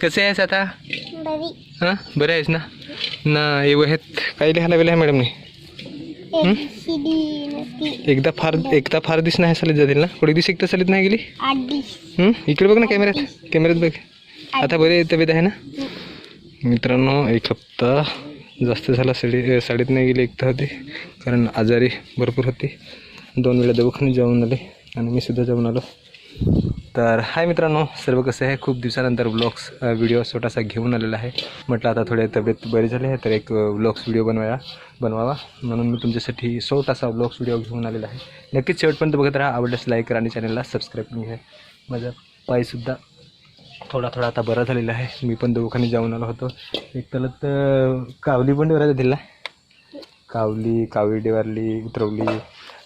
कसे आहेस आता? हां? बरं आहेस ना? ना हे वह्यात काय लिहायला वेळ आहे मॅडमने? एकदा फार एकदा फार दिस नाही सालीत जातील ना? कुठे दिस एकदा सालीत नाही गेली? इकडे बघ ना कॅमेऱ्यात कॅमेऱ्यात बघ. आता बरे तब्येत आहे ना? मित्रांनो एक हप्ता जास्त झाला साडी साडीत नाही गेली एकदा होती. कारण आजारी भरपूर होती. दोन वेळा दवाखान्यात जाऊन आले आणि मी सुद्धा जाऊन आलो. तर हाय मित्रांनो सर्व कसं आहे? खूप दिवसानंतर व्लॉग्स व्हिडिओ छोटासा घेऊन आलेला आहे. म्हटलं आता थोडे तब्येत बरी झाली आहे तर एक व्लॉग्स व्हिडिओ बनवाया बनवावा. म्हणून मी तुमच्यासाठी छोटासा व्लॉग्स व्हिडिओ घेऊन आलेला आहे. नक्कीच शेवटपर्यंत बघत राहा. आवडल्यास लाईक करा आणि चॅनलला सबस्क्राईब करून घ्या माझा पायसुद्धा थोडा थोडा आता बरा झालेला आहे. मी पण दवाखान्यात जाऊन आलो होतो. एक तलत कावली पण डेवरा दिला कावली कावळी डेवारली उतरवली.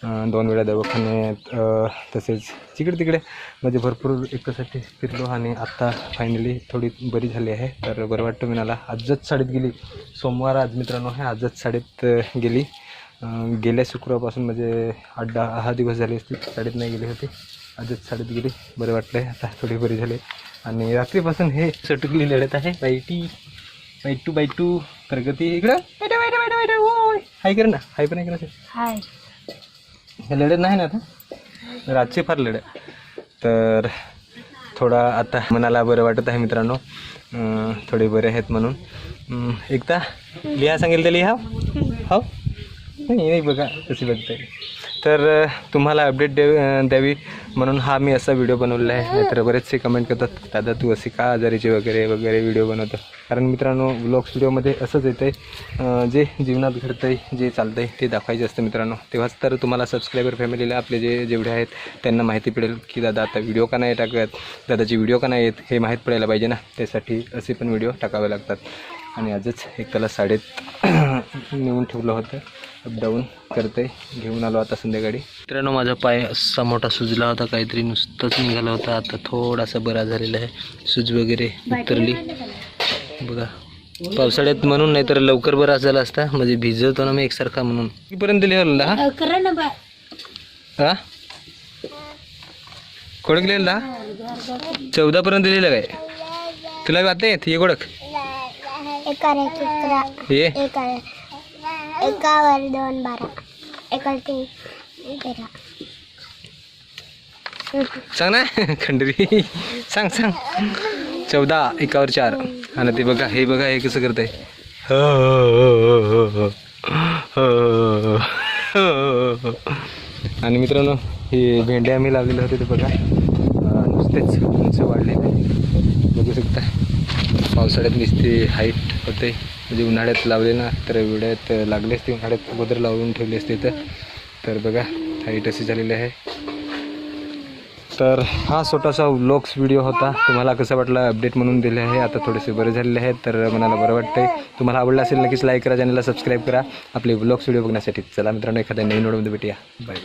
दोन वेळा दवाखान्यात तसेच तिकडे तिकडे म्हणजे भरपूर एकसाठी फिरलो आणि आत्ता फायनली थोडी बरी झाली आहे. तर बरं वाटतं मिळाला आजच शाळेत गेली. सोमवार आज मित्रांनो आहे. आजच शाळेत गेली. गेल्या शुक्रवारपासून म्हणजे आठ दहा दहा दिवस झाले असते शाळेत नाही गेली होती. आजच शाळेत गेली. बरं वाटलं आहे आता थोडी बरी झाली. आणि रात्रीपासून हे सटकली लढत आहे. बायटी बाय टू बाय टू प्रगती इकडं हाय कर ना. हाय पण आहे हाय. हे लढत नाही ना आता? रातची फार लढत. तर थोडा आता मनाला बरं वाटत आहे मित्रांनो. थोडे बरे आहेत म्हणून. एकदा लिहा सांगेल तर लिहा. हो नाही नाही बघा कशी बघताय. तर तुम्हाला अपडेट दे द्यावी म्हणून हा मी असा व्हिडिओ बनवलेला आहे. नाहीतर बरेचसे कमेंट करतात दादा तू असे का आजारीचे वगैरे वगैरे व्हिडिओ बनवतो? कारण मित्रांनो ब्लॉग्स व्हिडिओमध्ये असंच येतं आहे जे जीवनात घडतं आहे जे चालतं आहे ते दाखवायचे असतं मित्रांनो. तेव्हाच तर तुम्हाला सबस्क्रायबर फॅमिलीला आपले जे जेवढे आहेत त्यांना माहिती पडेल की दादा आता व्हिडिओ का नाही टाकत? दादाची व्हिडिओ का नाही येत? हे माहीत पडायला पाहिजे ना. त्यासाठी असे पण व्हिडिओ टाकावे लागतात. आणि आजच एक त्याला साडेत नेऊन ठेवलं होतं. अपडाऊन करते घेऊन आलो आता संध्याकाळी. मित्रांनो माझा पाय असा मोठा सुजला होता काहीतरी नुसतंच निघाला होता. आता थोडासा बरा झालेला आहे. सूज वगैरे उतरली. बघा. पावसाळ्यात म्हणून नाही तर लवकर बरा झाला असता. म्हणजे भिजवतो ना मी एकसारखा म्हणून. कितीपर्यंत दिले हा? हा? कोडक लिहिलं चौदा पर्यंत लिहिलं काय? तुला वाटतं येत? ये कोडक. ये. एका एकावर दोन बारा. एका तेरा. सांग ना खंडरी. सांग सांग. चौदा एकावर चार. आणि ते बघा हे बघा हे कसं करत आहे आणि मित्रांनो हे भेंडे आम्ही लावलेले होते ते बघा. नुसतेच उंच वाढले पावसाळ्यात नुसती हाईट होते. म्हणजे उन्हाळ्यात लावले ना तर एवढ्यात लागले असते. उन्हाळ्यात अगोदर लावून ठेवले असते तर तर बघा हाईट अशी झालेली आहे. तर हा छोटासा व्लॉग्स व्हिडिओ होता. तुम्हाला कसा वाटला अपडेट म्हणून दिले आहे. आता थोडेसे बरे झालेले आहेत तर मनाला बरं वाटतंय. तुम्हाला आवडलं असेल नक्कीच लाईक करा चॅनलला सबस्क्राईब करा. आपले व्लॉग्स व्हिडिओ बघण्यासाठी चला मित्रांनो एखाद्या नवीन व्हिडिओमध्ये भेटूया. Bye bye